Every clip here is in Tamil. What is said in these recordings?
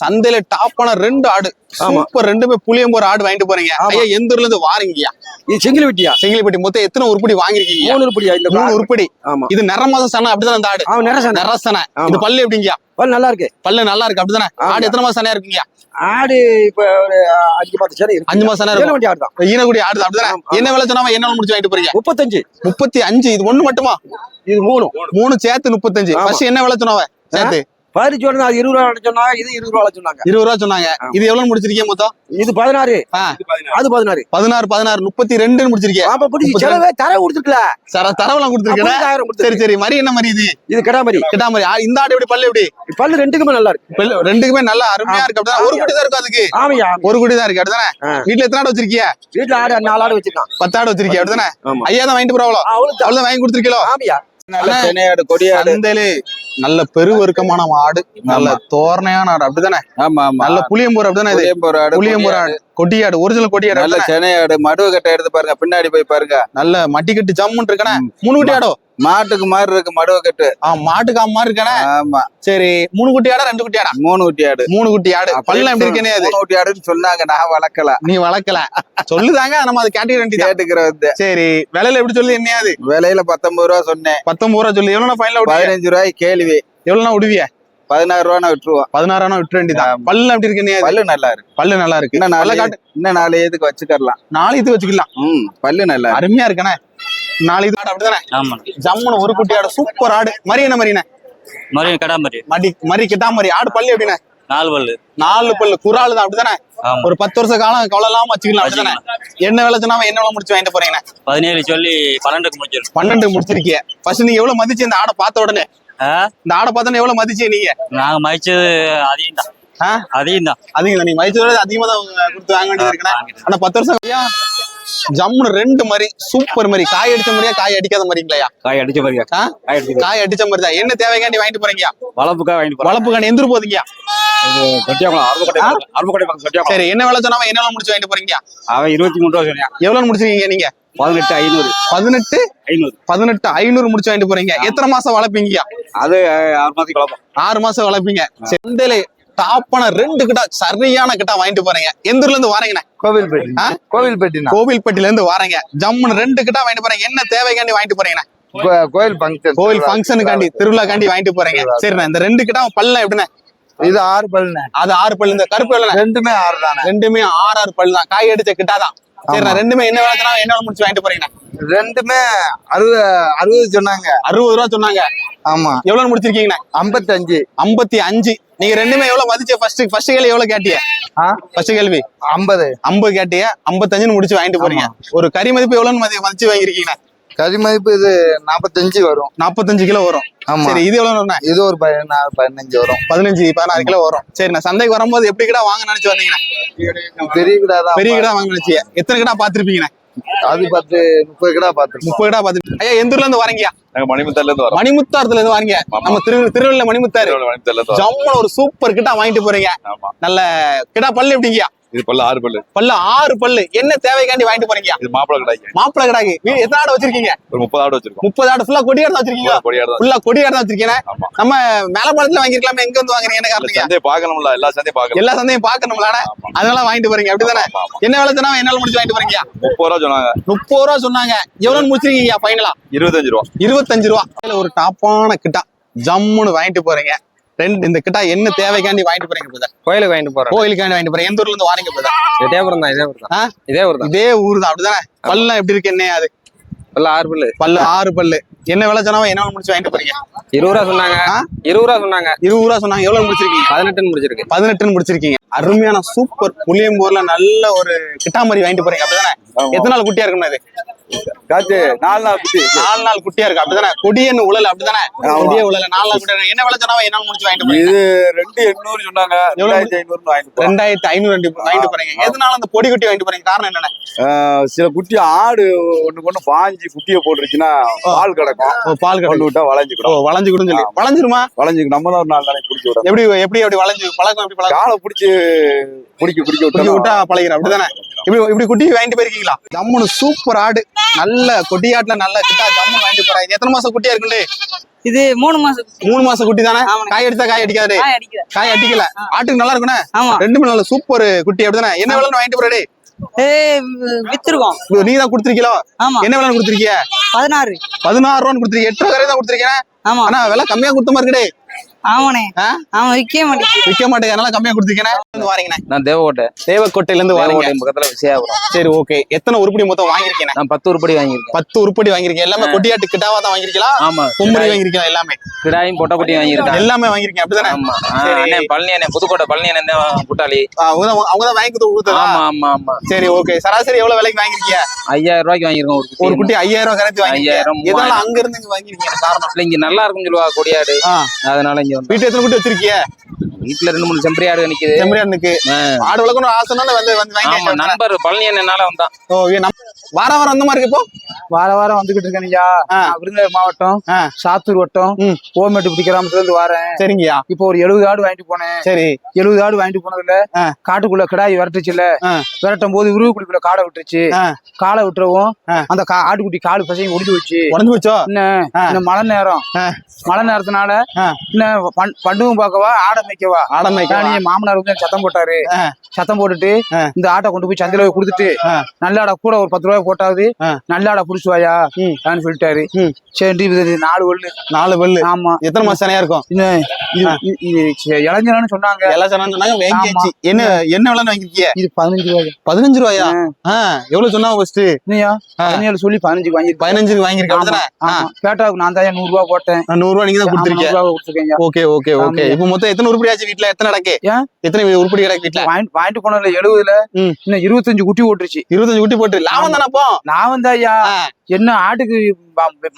சந்தையில டாப்பான ரெண்டு ஆடு. சூப்பர் ரெண்டுமே புளியம்போர் ஆடு வாங்கிட்டு போறீங்க. ஐயா எந்த ஊர்ல இருந்து வாரீங்கய்யா இது செங்கிலி வெட்டியா? செங்கிலிப்பட்டி மொத்தம் எத்தனை உருப்படி வாங்கிருக்கீங்க மூணு உருப்படியா இந்த மூணு உருப்படி. ஆமா. இது நிறமாத சனை அப்படிதான் அந்த ஆடு? நிறசன. இது பல்லு எப்படிங்கய்யா பல் நல்லா இருக்கு. பல்லு நல்லா இருக்கு அப்படிதானே. ஆடு எத்தனை மாசம் சனையா இருக்குங்கய்யா ஆடு இப்ப ஒரு அஞ்சு பத்து இருக்கு. அஞ்சு மாசம் சனை இருக்கும். ஆடு தான் ஈனக்குடி ஆடு அப்படிதானே. என்ன விலை சொன்னாம என்ன முடிச்சு வாங்கிட்டு போறீங்க? முப்பத்தஞ்சு. முப்பத்தி அஞ்சு. இது ஒண்ணு மட்டுமா? இது மூணு மூணு சேர்த்து முப்பத்தஞ்சு. ஃபர்ஸ்ட் என்ன விலை சொன்னாவ? சேர்த்து. பதினஞ்சு சொன்னா அது இருபது ரூபா சொன்னாங்க இது இருபது ரூபா சொன்னாங்க. இருபது ரூபா சொன்னாங்க. இது எவ்வளவு முடிச்சிருக்கீங்க மொத்தம்? இது பதினாறு. அது பதினாறு. பதினாறு பதினாறு முப்பத்தி ரெண்டுன்னு முடிச்சிருக்கீங்க. ஆமா பிடிச்சி செலவே தர கொடுத்துருக்கல? சர தரவெல்லாம் கொடுத்துருக்கேன் சரி சரி. மரி என்ன மாதிரி இது? இது கடா மாதிரி மாதிரி இந்த ஆடு எப்படி பல்லு எப்படி? பல்லு ரெண்டுக்குமே நல்லா இருக்கு. பல்லு ரெண்டுக்குமே நல்லா அருமையா இருக்கு. அப்படிதான்? ஒரு குட்டி தான் இருக்கும் அதுக்கு. ஆமையா ஒரு குட்டி தான் இருக்கு. அப்படிதானே. வீட்டுல எத்தனை ஆடு வச்சிருக்கிய? வீட்டுல ஆடு நாலு ஆடு வச்சிருக்கான். பத்து ஆடு வச்சிருக்கிய. அப்படிதானே? ஐயா தான் வாங்கிட்டு போறாவளோ அவளுக்கு அவ்வளவுதான் வாங்கி கொடுத்துருக்கீங்களோ? ஆமையா நல்ல கொடியாடு. சந்தையிலே நல்ல பெருவருக்கமான ஆடு நல்ல தோரணையான ஆடு அப்படிதானே? ஆமா ஆமா. நல்ல புளியம்பூர் அப்படிதானே புளியம்பூர் ஆடு புளியம்பூர் ஆடு கொட்டியாடு ஒரிஜினல் கொட்டியாடு நல்ல அப்படிதானே? சென்னையாடு மடுவு கட்டை எடுத்து பாருங்க பின்னாடி போய் பாருங்க. நல்ல மட்டிக்கட்டு ஜம்முன்னு இருக்கனே? ம். மூணு குட்டி ஆடோ? மாட்டுக்கு மாதிரி இருக்கு மடுவு கட்டு. ஆ மாட்டுக்கு அம்மா இருக்கனே? ஆமா. சரி மூணு குட்டி ஆடா ரெண்டு குட்டி ஆடா? மூணு குட்டி ஆடு. மூணு குட்டி ஆடு. பல்லாம் எப்படி இருக்கனே அது? மூணு குட்டி ஆடுன்னு சொன்னாங்க நான் வளர்க்கல. நீ வளர்க்கல. சொல்லுதாங்க நம்ம அது கேட்டுக்கிற வந்து. சரி விலையில எப்படி சொல்லி என்னையாது? விலையில பத்தொன்பது ரூபா சொன்னேன். பத்தொன்பது ரூபா சொல்லி. எவ்வளவு ஃபைனல் பதினஞ்சு ரூபாய் கேள்வி. எவ்வளவு விடுவிய? பதினாறு ரூபா விட்டுருவோம். பதினாறாயிரம் விட்டு வேண்டியதான் ஆமா. பல்லு எப்படி இருக்கு பல்லு நல்லா இருக்கு. பல்லு நல்லா இருக்கு. இன்னும் நாலு காட்டு. இன்னும் நாலு இதுக்கு வச்சுக்கலாம் நாளைக்கு வச்சுக்கலாம். ம் பல்லு நல்லா அருமையா இருக்கனே நாளைக்கு ஆடு அப்படிதானே? ஆமா. ஜம்முன்னு ஒரு குட்டி ஆடு. சூப்பர் ஆடு. மரி என்ன மரினே? மறுபடியும் கடா மாதிரி மடி மரி கிட்டா மரி. ஆடு பல்லு எப்படிண்ணே? நாலு பல்லு. நாலு பல்லு. குறாலு தான் அப்படிதானே ஒரு பத்து வருஷ காலம் கவலைலாம் வச்சுக்கலாம் அப்படிதானே? என்ன வேலை சொன்னாம என்ன வேலை முடிச்சு வாங்கிட்டு போறீங்கண்ணே? பதினேழு சொல்லி பன்னெண்டுக்கு முடிச்சிருக்கோம். பன்னெண்டு முடிச்சிருக்கீங்க ஃபர்ஸ்ட் நீங்க எவ்வளவு மதிச்சு இந்த ஆடை பார்த்த உடனே? இந்த ஆடை பார்த்தோன்னே எவ்வளவு மதிச்சு நீங்க? நாங்க மதிச்சது அதிகம் தான்? அதிகம் தான் அதிகம் நீங்க மதிச்சதோட அதிகமா தான் கொடுத்து வாங்க வேண்டியது இருக்குண்ணே ஆனா பத்து வருஷம் ஐயா ஜம்முன்னு ரெண்டு மாதிரி சூப்பர் மாதிரி காய் அடிச்ச மாதிரியா காய் அடிக்காத மாதிரிங்களையா காய் அடிச்ச மாதிரியா? காய் அடிச்ச மாதிரி. தான். என்ன தேவைக்காண்டி வாங்கிட்டு போறீங்க? வளர்ப்புக்காக வாங்கிட்டு காணி எந்திரு போதீங்க? சரி என்ன வேலை சொன்னாம என்ன முடிச்சு வாங்கிட்டு போறீங்க? அவன் இருபத்தி மூணு ரூபா சொன்னான். எவ்வளவு முடிச்சிருக்கீங்க நீங்க? பதினெட்டு ஐநூறு. பதினெட்டு? ஐநூறு. பதினெட்டு ஐநூறு முடிச்சு வாங்கிட்டு போறீங்க. எத்தனை மாசம் வளர்ப்பீங்க? அது ஆறு மாசத்துக்கு வளர்ப்போம். ஆறு மாசம் வளர்ப்பீங்க. சந்தையில டாப்பான ரெண்டு கிட்ட சரியான கிட்ட வாங்கிட்டு போறீங்க. எந்த ஊர்ல இருந்து வாரீங்கண்ணே கோவில்பட்டி? கோவில்பட்டி கோவில்பட்டில இருந்து வாரீங்க. ஜம்முன்னு ரெண்டு கிட்ட வாங்கிட்டு போறீங்க. என்ன தேவைக்காண்டி வாங்கிட்டு போறீங்கண்ணே கோயில் ஃபங்க்ஷன் கோவில் ஃபங்க்ஷனுக்காண்டி திருவிழாக்காண்டி வாங்கிட்டு போறீங்க. சரிண்ணே இந்த ரெண்டு கிட்ட பல்ல எப்படிண்ணே? இது ஆறு பல்லுண்ணே. அது ஆறு பல்லு. இந்த கருப்பு ரெண்டுமே ஆறு தானே? ரெண்டுமே ஆறு ஆறு பல்லு தான். காய் அடிச்ச கிட்டாதான் ரெண்டுமே என்ன வேலை என்ன முடிச்சு வாங்கிட்டு போறீங்கண்ணே ரெண்டுமே அறுபது அறுபது சொன்னாங்க. அறுபது ரூபா சொன்னாங்க. ஆமா. எவ்வளவு முடிச்சிருக்கீங்கண்ணே? ஐம்பத்தஞ்சு. ஐம்பத்தி அஞ்சு. நீங்க ரெண்டுமே எவ்வளவு மதிச்ச ஃபர்ஸ்ட் ஃபர்ஸ்ட் கேள்வி எவ்வளவு கேட்டிய? ஃபர்ஸ்ட் கேள்வி. ஐம்பது. ஐம்பது கேட்டிய? ஐம்பத்தஞ்சுன்னு முடிச்சு வாங்கிட்டு போறீங்க. ஒரு கறி மதிப்பு எவ்வளவுன்னு மதி- மதிச்சு வாங்கிருக்கீங்க கறி மதிப்பு இது நாற்பத்தஞ்சு வரும். நாற்பத்தஞ்சு கிலோ வரும். ஆமா. சரி இது எவ்வளவு? இது ஒரு பதினாறு பதினஞ்சு வரும். பதினஞ்சு பதினாறு கிலோ வரும். சரி நான் சந்தைக்கு வரும்போது எப்படி கிடா வாங்க நினைச்சு வந்தீங்கண்ணே? பெரிய கிடா தான் பெரிய கிடா வாங்க நினைச்சீங்க எத்தனை கிடா பாத்திருப்பீங்கண்ணே அது பத்து முப்பது கிடா பார்த்துருப்போம். முப்பது கிடா பாத்து ஐயா எந்த ஊர்ல இருந்து வரீங்க? நாங்க மணிமுத்தால இருந்து வரோம். மணிமுத்தாரத்துல இருந்து வரீங்க. நம்ம திரு திருவள்ளுவர் மணிமுத்தாரு ஜம்முன்னு ஒரு சூப்பர் கிட்டா வாங்கிட்டு போறீங்க. நல்ல கிடா பல்லு எப்படிங்க இது பல்ல ஆறு பல்லு. பல்லு ஆறு பல்லு. என்ன தேவைக்காண்டி வாங்கிட்டு போறீங்க? இது மாப்பிள கடாய்க்கு. மாப்பிளை கிடாக்கு வீ- எத்தனை ஆடு வச்சிருக்கீங்க? ஒரு முப்பது ஆடு வச்சிருக்கோம். முப்பது ஆடு ஃபுல்லா கொடியாடு தான் வச்சிருக்கீங்க கொடியாடு தான் ஃபுல்லா கொடியாடு தான் வச்சிருக்கீங்க. நம்ம மேலப்பாளத்துல வாங்கிருக்கலாமே எங்க வந்து வாங்குறீங்க? என்ன காரணம் சந்தையை பார்க்கணும்ல. எல்லா சந்தையும் பார்க்கணும். எல்லா சந்தையும் பாக்கணும்லாட ஆமா. அதனால வாங்கிட்டு போறீங்க. அப்படிதானே. என்ன வேலை சொன்னா என்ன முடிச்சு வாங்கிட்டு போறீங்க? முப்பது ரூபா சொன்னாங்க. முப்பது ரூபா சொன்னாங்க. எவ்வளவு முடிச்சிருக்கீங்க? ஃபைனலா இருபத்தஞ்சு ரூபா. இருபத்தஞ்சு ரூபா. ஒரு டாப்பான கிட்டா ஜம்முன்னு வாங்கிட்டு போறீங்க. ரெண்டு இந்த கிட்டா என்ன தேவைக்காண்டி வாங்கிட்டு போறீங்க பிரதர்? கோயிலுக்கு வாங்கிட்டு போறோம். கோயிலுக்காண்டி வாங்கிட்டு போறீங்க? எந்த ஊர்ல இருந்து வாரீங்க பிரதர்? இதேபுரம் தான் இதேபுரம் ஆ? தான் இதேபுரம் தான் இதே ஊர் தான் அப்படிதானே? பல்லாம் எப்படி இருக்கு? என்ன அது? இல்ல ஆறு பல்லு. பல்லு ஆறு பல்லு. என்ன வேலை சொன்னாலும் என்ன முடிச்சு வாங்கிட்டு போறீங்க? இருபது ரூபா சொன்னாங்க? இருபது ரூபா சொன்னாங்க. இருபது ரூபா சொன்னாங்க. எவ்வளவு முடிச்சிருக்கீங்க? பதினெட்டுன்னு முடிச்சிருக்கு. பதினெட்டுன்னு முடிச்சிருக்கீங்க. அருமையான சூப்பர் புளியம்பூர்ல நல்ல ஒரு கிட்டாமரி வாங்கிட்டு போறீங்க அப்படிதானே? எத்தனை நாள் குட்டியா இருக்கும்னா இது காத்து நாலு நாள் குட்டி நாலு நாள் குட்டியா இருக்கு. அப்படிதானே? கொடியன்னு உழல அப்படிதானே? கொடிய உழல. நாலு நாள் இருக்கு. என்ன விலை சொன்னாலும் என்ன முடிச்சு வாங்கிட்டு இது ரெண்டு எண்ணூறு சொன்னாங்க? ரெண்டாயிரத்தி ஐநூறுன்னு வாங்கிட்டு. ரெண்டாயிரத்தி ஐநூறு ரெண்டு வாங்கிட்டு போறீங்க. எதனால அந்த பொடி குட்டி வாங்கிட்டு போறீங்க? காரணம் என்னென்ன? சில குட்டி ஆடு ஒண்ணு கொண்டு பாஞ்சு குட்டியை போட்டுருச்சுன்னா பால் கிடக்கும். பால் கொண்டு விட்டா வளைஞ்சுக்கிடும் வளைஞ்சு கொடுன்னு சொல்லி. வளைஞ்சிருமா? வளைஞ்சுக்கு நம்ம தான் ஒரு நாலு நாளைக்கு பிடிச்சி விடணும். எப்படி எப்படி எப்படி வளைஞ்சு? பழக்கம் எப்படி பழக்கம்? காலை பிடிச்சி குடிக்க குடிக்க குட்டி விட்டா விட்டா பழகிற அப்படிதானே? இப்படி இப்படி குட்டி வாங்கிட்டு போயிருக்கீங்களா? ஜம்முன்னு சூப்பர் ஆடு. நல்ல கொடியாட்டுல நல்ல கிட்டா ஜம்மு வாங்கிட்டு போறாங்க. எத்தனை மாசம் குட்டியா இருக்குல்ல இது மூணு மாசம் மூணு மாசம் குட்டி தானே. காய் அடிச்சா காய் அடிக்காது. காய் அடிக்கல. ஆட்டுக்கு நல்லா இருக்குண்ணே? ஆமா. ரெண்டுமே நல்ல சூப்பர் குட்டி அப்படிதானே? என்ன விலைன்னு வாங்கிட்டு போறே ஏ வித்துருக்கோம். நீ தான் கொடுத்துருக்கீங்களோ ஆமா. என்ன விலைன்னு கொடுத்துருக்கிய? பதினாறு. பதினாறு ரூபான்னு கொடுத்துருக்கீங்க எட்டு ரூபா கரையை தான் கொடுத்துருக்கேன்? ஆமா. ஆனா விலை கம்மியா கொடுத்த மாதிரி இருக்குடே. ஆமாண்ணே? ஆமா விற்க அதனால கம்மியா கொடுத்துருக்கேன் வாரீங்கண்ணே. நான் தேவகோட்டை. தேவக்கோட்டையில இருந்து வாரீங்க. பக்கத்துல விசையாபுரம் சரி ஓகே. எத்தனை உருப்படி மொத்தம் வாங்கிருக்கீங்க நான் பத்து உருப்படி வாங்கியிருக்கேன். பத்து உருப்படி வாங்கிருக்கீங்க எல்லாமே கொட்டியாட்டு கிட்டாவா தான் வாங்கிருக்கலாம் ஆமா கும்மரி வாங்கிருக்கீங்க எல்லாமே. கிடாயும் பொட்டக்குட்டியும் வாங்கியிருக்கேன். எல்லாமே வாங்கிருக்கீங்க அப்படிதானே? ஆமா. சரி. அண்ணே பழனி அண்ணே புதுக்கோட்டை பழனி அண்ணன் தான் கூட்டாளி. அவங்க தான் அவங்க தான் வாங்கி கொடுத்ததா? ஆமா ஆமா ஆமா. சரி ஓகே. சராசரி எவ்வளவு விலைக்கு வாங்கிருக்கீங்க ஐயாயிரம் ரூபாய்க்கு வாங்கியிருக்கோம் ஒரு ஒரு குட்டி குட்டி ஐயாயிரம் ரூபாய் கரைச்சி வாங்கிருக்கீங்க ஐயாயிரம், இதனால மூவாயிரம். அங்க இருந்து வாங்கிருக்கீங்க காரணம். இல்ல இங்க நல்லா இருக்கும்னு சொல்லுவா கொடியாடு. அதனால இங்க வீட்டு எத்தனை குட்டி வச்சிருக்கிய? வீட்டுல ரெண்டு மூணு செம்பரி ஆடு நிக்குது. செம்மறியானுக்கு ஆ. ஆடு வளர்க்கணும் ஆசைனால வந்து வந்து ஆமா வாங்கி நண்பர் பழனி அண்ணனால வந்தான். ஓ வார வாரம் அந்த மாதிரி இருக்கு இப்போ? வார வாரம் வந்துகிட்டு இருக்கேன் ஐயா. விருதுநகர் மாவட்டம். சாத்தூர் வட்டம். ஓமேட்டுப்பட்டி கிராமத்துல இருந்து வரேன். சரிங்கய்யா. இப்போ ஒரு எழுபது ஆடு வாங்கிட்டு போனேன். சரி. எழுபது ஆடு வாங்கிட்டு போனதுல. காட்டுக்குள்ள கிடாய் விரட்டுச்சுல. விரட்டும் போது உருவக்குடிக்குள்ள காடை விட்டுருச்சு. காலை விட்டுறவும். அந்த கா- ஆட்டுக்குட்டி காடு பசங்க ஒடிஞ்சு வச்சு உடஞ்சு ஆ. இந்த மழை நேரம். மழை நேரத்தினால பண்- பண்டுவும் பார்க்கவா ஆடை மேய்க்கவா? ஆடமைக்கா மாமனார் வந்து சத்தம் போட்டாரு. சத்தம் போட்டுட்டு. இந்த ஆட்டை கொண்டு போய் சந்தையில போய் கொடுத்துட்டு. நல்ல ஆடை கூட ஒரு பத்து ரூபாய் போட்டாவது. நல்ல ஆடை புடிச்சு வாயா ம். அப்படின்னு சொல்லிட்டாரு. சரி இது நாலு ஒண்ணு நாலு பல்லு ஆமா. எத்தனை மாசம் சனையா இருக்கும்? இளைஞர்னு சொன்னாங்க. எல்லா சனம் சொன்னாங்க வாங்கியாச்சு. என்ன என்ன விலைன்னு வாங்கிருக்கீங்க இது பதினஞ்சு ரூபாய். பதினஞ்சு ரூபாயா? எவ்வளவு சொன்னா ஃபர்ஸ்ட் ஆ. பதினேழு சொல்லி பதினஞ்சு வாங்கி பதினஞ்சுக்கு வாங்கிருக்கேன் பேட்டாவுக்கு நான் தான் நூறு ரூபாய் போட்டேன்? நூறு ரூபா நீங்க தான் கொடுத்துருக்கீங்க. Okay okay okay. இப்போ மொத்தம் எத்தனை உருப்படி ஆச்சு வீட்ல? எத்தனை நடக்கு? எத்தனை உருப்படி கிடக்கு வீட்ல? வாங்கிட்டு போனதுல எழுபதுல. இன்னும் இருபத்தஞ்சு குட்டி ஓட்டுருச்சு இருபத்தஞ்சு குட்டி போட்டு லாபம் தானே நான் வந்து ஐயா. என்ன ஆட்டுக்கு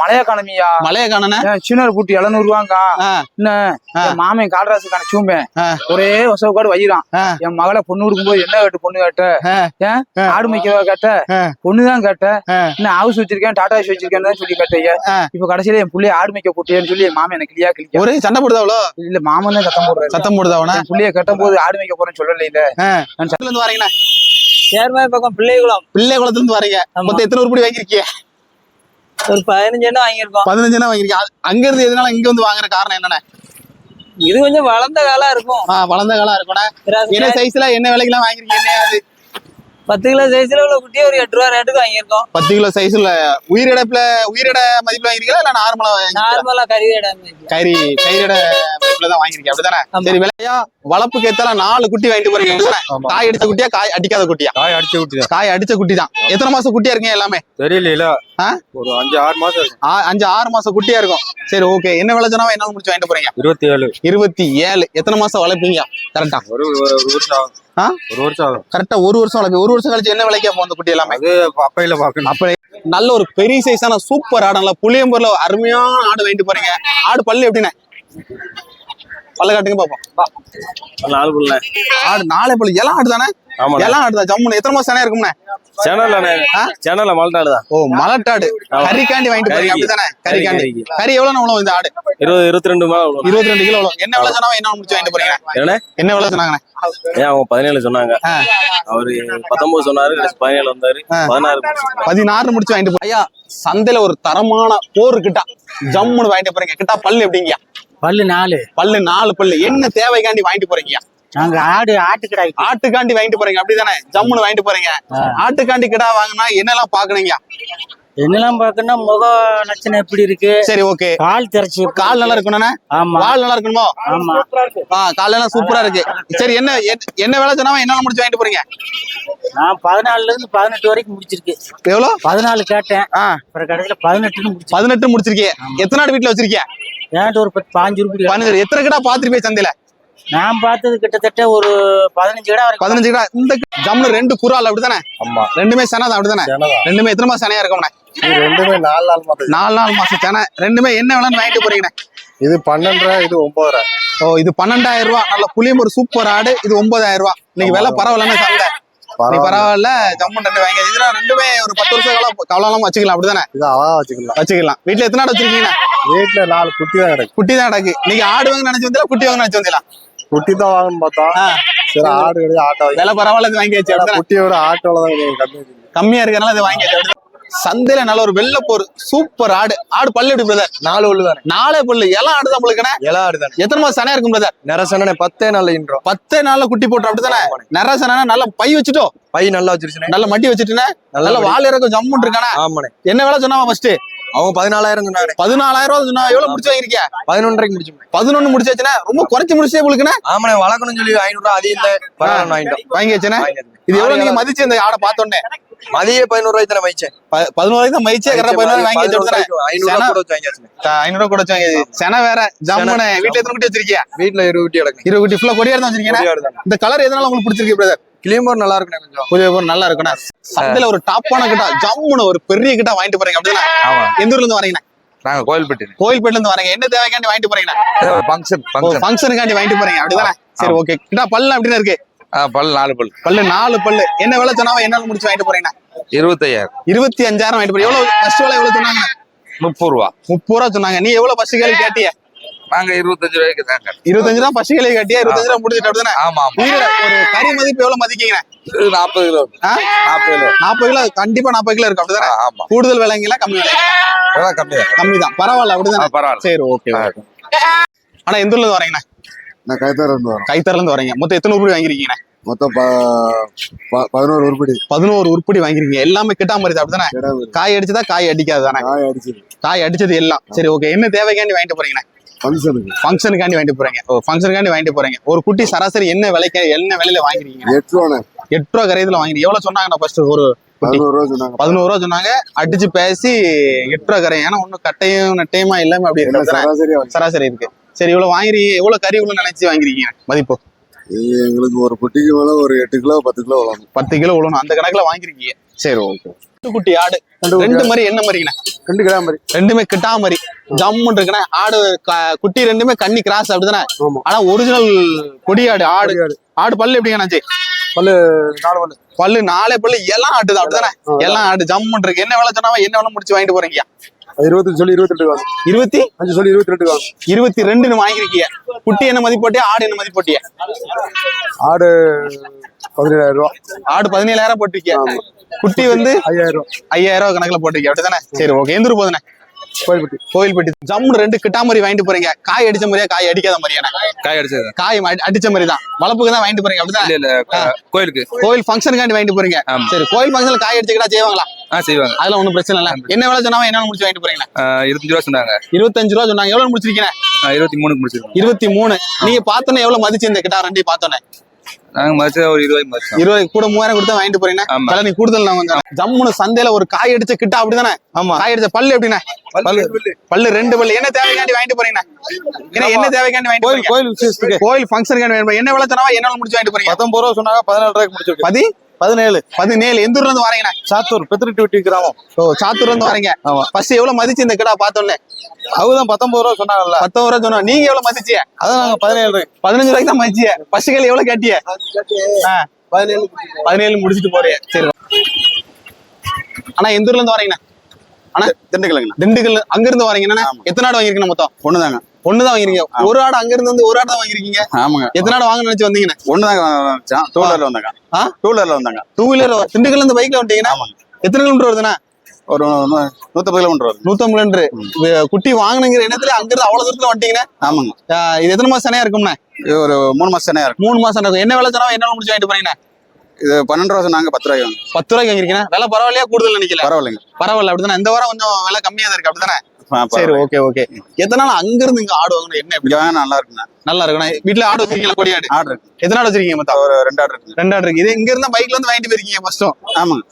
மழையா காணமியா? மழைய காணனே? சின்ன குட்டி எழுநூறு ரூபாங்க? ஆ. இன்னும் ஆ. என் மாமன் காலராசு கணச்சும்பேன் ஆ. ஒரே வசவுக்காடு வையிறான். என் மகளை பொண்ணு கொடுக்கும்போது என்ன கேட்டு பொண்ணு கேட்ட. ஆடு மேய்க்கவா கேட்ட. பொண்ணுதான் கேட்ட. இன்னும் ஹவுஸ் வச்சிருக்கேன் டாடா ஹவுஸ் வச்சிருக்கேன்னு தான் சொல்லி கேட்டீங்க. இப்ப கடைசியில என் புள்ளைய ஆடு மேய்க்க கூட்டியேன்னு சொல்லி மாமன் எனக்கு கிளியா கிளிக்க ஒரே சண்டை போடுதா அவ்வளோ இல்ல மாமன் தான் சத்தம் போடுறாரு. சத்தம் போடுதா அவன? என் புள்ளைய கட்டும் போது ஆடு மேய்க்க போறேன்னு சொல்லல இல்ல. நான் சட்டத்துல இருந்து வரீங்கண்ணா சேர்மாய் பக்கம் பிள்ளைகுளம். பிள்ளை குளத்துல இருந்து வரீங்க. மொத்தம் எத்தனை உருப்படி வாங்கிருக்கீங்க ஒரு பதினஞ்சு எண்ணம் வாங்கியிருக்கோம் பதினஞ்சுனா வாங்கிருக்கீங்க அது- அங்க இருந்து எதனால இங்க வந்து வாங்குற காரணம் என்னண்ணே இது கொஞ்சம் வளர்ந்த காலம் இருக்கும். ஆ, வளர்ந்த காலம் இருக்கும்ண்ணே என்ன சைஸ்ல என்ன விலைக்கெல்லாம் வாங்கிருக்கீங்க என்ன அது? பத்து கிலோ சைஸ்ல உள்ள குட்டியை ஒரு எட்டு ரூபா ரேட்டுக்கு வாங்கியிருக்கோம். பத்து கிலோ சைஸ்ல உயிரிழப்புல உயிரிட மதிப்புல வாங்கிருக்கீங்களா இல்ல நார்மலா நார்மலா கறி கறி கயிறிட மதிப்புல தான் வாங்கிருக்கீங்க அப்படிதானே. சரி விலையா? வளர்ப்புக்கு ஏத்தால நாலு குட்டி வாங்கிட்டு போறீங்க. காய் அடிச்ச குட்டியா காய் அடிக்காத குட்டியா? காய் அடிச்சு விட்டுதான் காய் அடிச்ச குட்டி தான். எத்தனை மாசம் குட்டியா இருக்கீங்க எல்லாமே? தெரியல? ஒரு அஞ்சு ஆறு மாசம் அஞ்சு ஆறு மாசம் குட்டியா இருக்கும். சரி ஓகே என்ன விலை சொன்னா என்னால முடிச்சு வாங்கிட்டு போறீங்க? இருபத்தி ஏழு இருபத்தி ஏழு எத்தனை மாசம் வளர்ப்பீங்க? கரெக்டா ஒரு வருஷம்? ஒரு வருஷம் ஆகும். கரெக்டா ஒரு வருஷம் வளர்ப்பு ஒரு வருஷம் கழிச்சு என்ன விலைக்கா போகும் அந்த குட்டி எல்லாமே? அப்பையில பாக்கணும் அப்ப நல்ல ஒரு பெரிய சைஸான சூப்பர் ஆடு நல்ல புளியம்பூர்ல அருமையான ஆடு வாங்கிட்டு போறீங்க. ஆடு பல்லு எப்படிண்ணே? பல்ல காட்டுங்க பாப்போம். நாலு புள்ள ஆடு நாளை பல்லு. எல்லாம் ஆடு தானே? ஆமா எல்லாம் ஆடு தான் ஜம்முன்னு. எத்தனை மாசம் தானே இருக்கும்ண்ணே சேனல்ல? சேனல்ல மல்டாடு தான் ஓ மலட்டாடு. கறிக்காண்டி வாங்கிட்டு போறீங்க. அப்படிதானே? கறிக்காண்டி கறிக்கு. கறி எவ்வளவு உழவு இந்த ஆடு? இருபது இருபத்தி ரெண்டு இருபத்தி ரெண்டு கிலோ உழவு என்ன விலை சொன்னா என்ன முடிச்சு வாங்கிட்டு போறீங்க? என்ன விலை சொன்னாங்கண்ணே? ஏன் அவங்க பதினேழு சொன்னாங்க. அவரு பத்தொன்பது சொன்னாரு பதினேழு வந்தாரு. பதினாறு. பதினாறு முடிச்சு வாங்கிட்டு ஐயா சந்தையில ஒரு தரமான போர் கிட்டா ஜம்முன்னு வாங்கிட்டு போறீங்க. கிட்டா பல்லு எப்படிங்கய்யா? பல்லு நாலு. பல்லு நாலு பல்லு. என்ன தேவைக்காண்டி வாங்கிட்டு போறீங்க? நாங்க ஆடு ஆட்டுக்கடாய் ஆட்டுக்காண்டி வாங்கிட்டு போறீங்க. அப்படிதானே? ஜம்முன்னு வாங்கிட்டு போறீங்க. ஆட்டுக்காண்டி கிடா வாங்கினா என்னெல்லாம் பாக்குறீங்க என்னெல்லாம் பார்க்கணும்னா முக லட்சணம் எப்படி இருக்கு? சரி ஓகே. கால் திறச்சி கால் நல்லா இருக்கணும்னா? ஆமா. வால் நல்லா இருக்கணுமோ? ஆமா. ஆ கால் எல்லாம் சூப்பரா இருக்கு. சரி என்ன என்ன- வேலை சொன்னா என்ன முடிச்சு வாங்கிட்டு போறீங்க? நான் பதினாலுல இருந்து பதினெட்டு வரைக்கும் முடிச்சிருக்கு. எவ்வளவு பதினாலு கேட்டேன். அப்புறம் கடைசியில பதினெட்டுன்னு பதினெட்டு முடிச்சிருக்கீங்க. எத்தனை ஆடு வீட்டுல வச்சிருக்கீங்க? ஏன்ட்டு ஒரு பத்து பாஞ்சு ரூபாய் பதினஞ்சு எத்தனை கிடா பாத்துருப்பே சந்தையில? நான் பார்த்தது கிட்டத்தட்ட ஒரு பதினஞ்சு வரைக்கும். பதினஞ்சு கிடா. இந்த ஜம்முன்னு ரெண்டு குரால் அப்படிதானே ஆமா. ரெண்டுமே சனதான் அப்படிதானே சேனதான் ரெண்டுமே எத்தனை மாசம் சனையா இருக்கும்ண்ணே இது ரெண்டுமே நாலு நாள் மாதம் நாலு நாலு மாசம் சனை. ரெண்டுமே என்ன வேலைன்னு வாங்கிட்டு போறீங்கண்ணே. இது பன்னெண்டரை இது ஒன்பதரை. ஓ இது பன்னெண்டாயிரம் ரூபாய் நல்ல புளியம் ஒரு சூப்பர் ஆடு. இது ஒன்பதாயிரம் ரூபாய் இன்னைக்கு விலை பரவாயில்லன்னு சந்தை. பரவாயில்ல. ஜம்மு ரெண்டு வாங்க இதுல ரெண்டுமே ஒரு பத்து வருஷம் காலம் கவலாம வச்சுக்கலாம் அப்படிதானே வச்சுக்கலாம். வச்சுக்கலாம். வீட்டுல எத்தனை ஆடு வச்சிருக்கீங்க வீட்டுல நாலு குட்டி தான் கிடைக்கும் குட்டி தான் கிடக்கு. நீங்க ஆடு வாங்க நினைச்சு வந்தீங்களா? குட்டி வாங்க நினைச்சு வந்தீங்களா? குட்டி தான் வாங்கணும் பார்த்தா. சரி ஆடு கிடையாது ஆட்டோ விலை பரவாயில்ல இது வாங்கி வச்சு? குட்டியோட ஆட்டோல தான் கொஞ்சம் கம்மி இருக்கு. கம்மியா இருக்கறனால இது வாங்கி வச்சு? சந்தையில நல்ல ஒரு வெள்ளப்போர் சூப்பர் ஆடு. ஆடு பல்லு எப்படி பிரதர் நாலு உள்ளு தானே. நாலே பல்லு. எல்லாம் ஆடு தான் உங்களுக்கு எல்லா ஆடு தானே. எத்தனை மாசம் சனையா இருக்கும் பிரதர் நிறசனே பத்தே நாள்ல இன்றோம். பத்தே நாள்ல குட்டி போட்டு அப்படித்தானே? நிறைய சனா நல்லா பை வச்சுட்டோ பை நல்லா வச்சிருச்சுனே. நல்ல மட்டி வச்சுட்டுனே. நல்ல நல்லா வால் இறக்கம் ஜம்முன் இருக்கானே. ஆமாண்ணே. என்ன வேலை சொன்னாவா ஃபர்ஸ்ட் அவங்க பதினாலாயிரம் சொன்னாங்க. பதினாலாயிரம் ரூபாய் சொன்னா எவ்வளவு முடிச்சு வாங்கிருக்கியா பதினொன்றரைக்கு முடிச்சு. பதினொன்னு முடிச்சாச்சுன்னா ரொம்ப குறைச்சு முடிச்சே உங்களுக்குண்ணே ஆமாண்ணே வளர்க்கணும்னு சொல்லி ஐநூறு ரூபா அதிகம் இல்லை பரவாயில்ல வாங்கிட்டோம். வாங்கி வச்சேனே? இது எவ்வளவு நீங்க மதிச்சு இந்த ஆடை பார்த்தோன்னே? மதிய பதினோரு ரூபாய்க்கு தானே ப- பதினோரு தான் மதிச்சே கரெக்டா பதினோரு வாங்கி ஐநூறு ரூபா வாங்கியாச்சுண்ணே ரூபாய் கூட வச்சு வாங்கி சென வேற ஜம்முனே வீட்டுல எத்தனை குட்டி வச்சிருக்கியா? வீட்டுல இருபது குட்டி கிடக்கு. இருபது குட்டி ஃபுல்லா கொடியா தான் வச்சிருக்கீங்க இந்த கலர் எதனால உங்களுக்கு பிடிச்சிருக்கு பிரதர் கிளியம்பர் நல்லா இருக்குண்ணே கொஞ்சம். நல்லா இருக்குண்ணா. சந்தையில ஒரு டாப்பான கிட்டா ஜம்முன்னு ஒரு பெரிய கிட்டா வாங்கிட்டு போறீங்க. அப்படின்னா ஆமா. எந்த ஊர்ல இருந்து வரீங்கண்ணா? நாங்க கோயில்பட்டி. கோயில்பேட்ல இருந்து வரீங்க. என்ன தேவைக்காண்டி வாங்கிட்டு போறீங்கண்ணா? ஃபங்க்ஷன் ஃபங்க்ஷனுக்காண்டி வாங்கிட்டு போறீங்க. அப்படிதானே? சரி ஓகே கிட்டா பல்லு அப்படின்னு இருக்கு? பல் நாலு பல் பல்லு நாலு பல்லு. என்ன விலை சொன்னாவா என்ன முடிச்சு வாங்கிட்டு போறீங்கண்ணா? இருபத்தையாயிரம். இருபத்தி அஞ்சாயிரம் வாங்கிட்டு போறீங்க. எவ்வளவு ஃபர்ஸ்ட் விலை எவ்வளவு சொன்னாங்க முப்பது ரூபா. முப்பது ரூபா சொன்னாங்க. நீ எவ்வளவு ஃபர்ஸ்ட் கேள்வி கேட்டிய? நாங்க இருபத்தஞ்சு ரூபாய்க்கு தாங்க இருபத்தஞ்சு ரூபா கேள்வி கேட்டியா இருபத்தஞ்சு ரூபா முடிஞ்சிட்டு அப்படிதானே ஆமா ஆமா. ஒரு கறி மதிப்பு எவ்வளவு மதிக்கீங்க நாற்பது கிலோ? நாற்பது கிலோ. நாற்பது கிலோ கண்டிப்பா நாற்பது கிலோ இருக்கும். அப்படிதானே? ஆமா. கூடுதல் விலைங்களா கம்மி விலை. கம்மியா கம்மி தான் பரவாயில்ல அப்படிதானே? பரவாயில்ல. சரி ஓகே ஆனா எந்த ஊர்ல இருந்து வரீங்கண்ணா நான் கைத்தார இருந்து வரேன். கைத்தறல இருந்து வரீங்க மொத்தம் எத்தனை உருப்படி வாங்கிருக்கீங்க மொத்தம் ப- ப- பதினோரு உருப்படி. பதினோரு உருப்படி வாங்கிருக்கீங்க எல்லாமே கிட்டாம அப்படிதானே? கிடாம காய் அடிச்சதா காய் அடிக்காது தானே காய் அடிச்சது காய் அடிச்சது எல்லாம். சரி ஓகே என்ன தேவைக்காண்டி வாங்கிட்டு போறீங்கண்ணா? ஃபங்க்ஷனுக்கு ஃபங்க்ஷனுக்காண்டி வாங்கிட்டு போறீங்க. ஓ ஃபங்க்ஷனுக்காண்டி வாங்கிட்டு போறீங்க. ஒரு குட்டி சராசரி என்ன விலைக்கு என்ன விலையில வாங்கிருக்கீங்க? எட்டு ரூபாண்ணே எட்டு ரூபா கரையதுல வாங்கிருக்கீங்க எவ்வளவு சொன்னாங்கண்ணா ஃபர்ஸ்ட் ஒரு பதினோரு ரூபா சொன்னாங்க. பதினோரு ரூபா சொன்னாங்க. அடிச்சு பேசி எட்டு ரூபா கரையும் ஏன்னா ஒன்னும் கட்டையும் நட்டையுமா இல்லாம அப்படி இருக்கு சராசரி இருக்கு. சரி இவ்வளவு வாங்கிருக்கீங்க எவ்வளவு கறி இவ்வளவு நினைச்சு வாங்கிருக்கீங்க. மதிப்பு. எங்களுக்கு ஒரு குட்டிக்கு மேல ஒரு எட்டு கிலோ பத்து கிலோ பத்து கிலோ உழணும் அந்த கணக்குல வாங்கிருக்கீங்க. சரி ஓகே குட்டி ஆடு. ரெண்டு மாதிரி என்ன மாதிரிங்கண்ணா ரெண்டு கிலோ மாதிரி. ரெண்டுமே கிட்டா மாதிரி. ஜம்முன்னு இருக்குண்ணே. ஆடு குட்டி ரெண்டுமே கன்னி கிராஸ் அப்படிதானே. ஆனா ஒரிஜினல் கொடியாடு ஆடு. ஆடு பல்லு எப்படிங்கண்ணாச்சு பல்லு நாலு பல்லு. பல்லு நாலே பல்லு எல்லாம் ஆட்டுது அப்படிதானே? எல்லாம் ஆடு. ஜம்முன்னு இருக்கு. என்ன வேலை சொன்னாவா? என்ன வேலை முடிச்சு வாங்கிட்டு போறீங்க? இருபத்தஞ்சு சொல்லி இருபத்தி ரெண்டு இருபத்தி? அஞ்சு சொல்லி இருபத்தி ரெண்டு வாங்க இருபத்தி ரெண்டுன்னு வாங்கிருக்கீங்க குட்டி என்ன மதிப்பு போட்டியா? ஆடு என்ன மதிப்பு போட்டியா? ஆடு பதினேழாயிரம் ரூபா. ஆடு பதினேழாயிரம் போட்டிருக்கீங்க குட்டி வந்து ஐயாயிரம் ரூபா. ஐயாயிரம் ரூபாய் கணக்குல போட்டிருக்கீங்க அப்படிதானே? சரி ஓகே எந்த ஊர் போதுண்ணே. கோயில்பட்டி. கோயில்பட்டி. ஜம்முன்னு ரெண்டு கிட்டாமரி வாங்கிட்டு போறீங்க. காய் அடிச்ச மாதிரியா காய் அடிக்காத மாதிரியாண்ணே காய் அடிச்சது. காய் அடி- அடிச்ச மாதிரி தான் வளப்புக்கு தான் வாங்கிட்டு போறீங்க அப்படிதான்? இல்ல இல்ல கோயிலுக்கு. கோயில் ஃபங்க்ஷனுக்காண்டி வாங்கிட்டு போறீங்க. சரி கோயில் ஃபங்க்ஷன்ல காய் அடிச்சுக்கிட்டா செய்வாங்களா? ஆ செய்வாங்க. அதெல்லாம் ஒண்ணும் பிரச்சனை இல்ல. என்ன வேலை சொன்னாலும் என்ன முடிச்சு வாங்கிட்டு போறீங்க? இருபத்தஞ்சு ரூபா சொன்னாங்க. இருபத்தஞ்சு ரூபா சொன்னாங்க. எவ்வளவு முடிச்சிருக்கீங்க? இருபத்தி மூணுக்கு முடிச்சிருக்கோம். இருபத்தி மூணு. நீங்க பார்த்தோன்னே எவ்வளவு மதிச்சு இந்த கிட்டா ரெண்டையும் பார்த்தோன்னே. நாங்க மதிச்சு ஒரு இருபது இருபது கூட மூவாயிரம் கொடுத்தா வாங்கிட்டு போறீங்க ஆமா. தலை நீ கூடுதல் நான் கொஞ்சம் ஜம்முன்னு சந்தையில ஒரு காய் அடிச்ச கிட்டா அப்படிதானே? ஆமா. காய் அடிச்ச பல்லு எப்படின்னா பல்லு. பல்லு ரெண்டு பல்லு. என்ன தேவைக்காண்டி வாங்கிட்டு போறீங்க என்ன என்ன தேவைக்காண்டி வாங்கிட்டு கோயில் போறீங்க? கோயில் கோயில் ஃபங்க்ஷனுக்காண்டி. என்ன வேலை சொன்னாவா என்ன முடிச்சு வாங்கிட்டு போறீங்க? பத்தொன்பது ரூபா சொன்னாங்க பதினேழு ரூபாய்க்கு முடிச்சிருக்கு பதி பதினேழு பதினேழு. எந்த ஊர்ல இருந்து வரீங்கண்ணா? சாத்தூர் பெத்திரிட்டி கிராமம். ஓ சாத்தூர்ல இருந்து வரீங்க. ஆமா. ஃபர்ஸ்ட் எவ்வளவு மதிச்சு இந்த கிடா பார்த்தோன்னே? அவதான் பத்தொன்பது ரூபா சொன்னாங்கல்ல. பத்தொன்பது ரூபா சொன்னோம் நீங்க எவ்வளவு மதிச்சிய? அதான் நாங்க பதினேழு பதினஞ்சு ரூபாய்க்கு தான் மதிச்சிய. ஃபர்ஸ்ட் கேள்வி எவ்வளவு கேட்டிய? பதினேழு பதினேழு முடிச்சிட்டு போறீங்க சரி. அண்ணா எந்த ஊர்ல இருந்து வரீங்கண்ணா? அண்ணா திண்டுக்கலுங்கண்ணா திண்டுக்கல் அங்க இருந்து வரீங்கண்ணா எத்தனை ஆடு வாங்கிருக்கீங்க மொத்தம்? ஒண்ணுதாங்க. ஒண்ணுதான் வாங்கிருக்கீங்க ஒரு ஆடு அங்க இருந்து வந்து ஒரு ஆடு தான் வாங்கிருக்கீங்க ஆமாங்க. எத்தனை ஆடு வாங்க நினைச்சு வந்தீங்கண்ணா ஒண்ணுதாங்க டூ வீலர்ல வந்தாங்க. ஆ? டூ வீலர்ல வந்தாங்க. டூ வீலர் திண்டுக்கல்ல இருந்து பைக்ல வந்துட்டீங்கன்னா எத்தனை கிலோமீட்டர் வருதுண்ணா? ஒரு நூத்தம்பது கிலோமீட்டர் வருது. நூத்தம்பது கிலோமீட்டர் குட்டி வாங்கணுங்கிற எண்ணத்துல அங்க இருந்து அவ்வளவு தூரத்துல வந்துட்டீங்கன்னா ஆமாங்க. இது எத்தனை மாசம் சனையா இருக்கும்ண்ணா? ஒரு மூணு மாசம் தானே இருக்கும் மூணு மாசம் இருக்கும். என்ன வேலை சொன்னா என்ன முடிச்சு வாங்கிட்டு போறீங்கண்ணா? இது பன்னெண்டு ரூபா சொன்னாங்க பத்து ரூபாய்க்கு. பத்து ரூபாய்க்கு வாங்கிருக்கீங்க விலை பரவாயில்லையா? கூடுதல் நினைக்கல. பரவாயில்லைங்க. பரவாயில்ல அப்படிதானே? இந்த வாரம் கொஞ்சம் விலை கம்மியா தான் இருக்கு அப்படிதானே? சரி. Okay okay. எத்தனை நாள் அங்க இருந்து இங்க ஆடு வாங்கணும் என்ன எப்படி? நல்லா இருக்குண்ணா. நல்லா இருக்கணும் வீட்டுல ஆடு வச்சிருக்கீங்களா கொடி ஆடு? ஆர்டர் இருக்கு. எத்தனை ஆடு வச்சிருக்கீங்க மொத்தம்? ஒரு ரெண்டு ஆர்டர் இருக்குங்க ரெண்டு ஆடு இருக்கு. இது இங்க இருந்தா பைக்ல இருந்து வாங்கிட்டு போயிருக்கீங்க ஃபர்ஸ்டும் ஆமாங்க